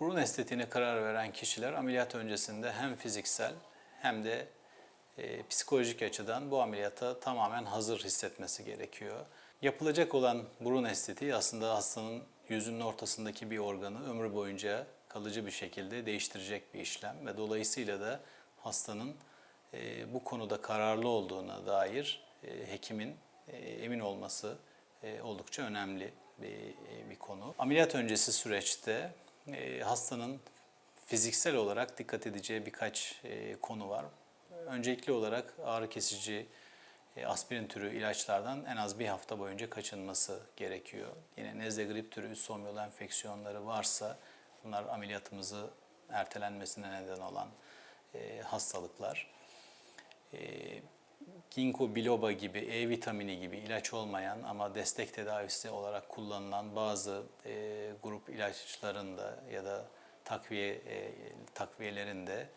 Burun estetiğine karar veren kişiler ameliyat öncesinde hem fiziksel hem de e, psikolojik açıdan bu ameliyata tamamen hazır hissetmesi gerekiyor. Yapılacak olan burun estetiği aslında hastanın yüzünün ortasındaki bir organı ömrü boyunca kalıcı bir şekilde değiştirecek bir işlem ve dolayısıyla da hastanın e, bu konuda kararlı olduğuna dair e, hekimin e, emin olması e, oldukça önemli bir, e, bir konu. Ameliyat öncesi süreçte e, hastanın fiziksel olarak dikkat edeceği birkaç e, konu var. Öncelikli olarak ağrı kesici e, aspirin türü ilaçlardan en az bir hafta boyunca kaçınması gerekiyor. Yine nezle grip türü üst solunum yolu enfeksiyonları varsa bunlar ameliyatımızı ertelenmesine neden olan hastalıklar. Ginkgo biloba gibi, E vitamini gibi ilaç olmayan ama destek tedavisi olarak kullanılan bazı e, grup ilaçların da ya da takviye e, takviyelerin de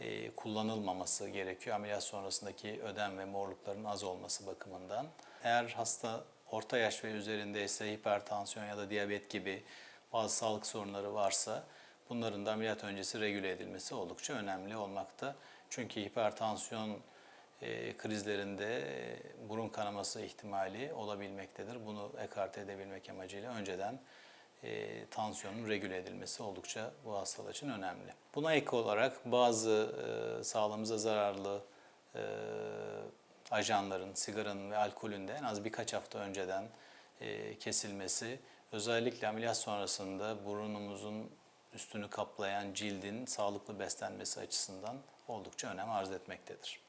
e, kullanılmaması gerekiyor. Ameliyat sonrasındaki ödem ve morlukların az olması bakımından. Eğer hasta orta yaş ve üzerindeyse hipertansiyon ya da diyabet gibi bazı sağlık sorunları varsa bunların da ameliyat öncesi regüle edilmesi oldukça önemli olmakta. Çünkü hipertansiyon e, krizlerinde e, burun kanaması ihtimali olabilmektedir. Bunu ekarte edebilmek amacıyla önceden e, tansiyonun regüle edilmesi oldukça bu hastalar için önemli. Buna ek olarak bazı sağlığımıza zararlı ajanların, sigaranın ve alkolün de en az birkaç hafta önceden kesilmesi, özellikle ameliyat sonrasında burnumuzun üstünü kaplayan cildin sağlıklı beslenmesi açısından oldukça önem arz etmektedir.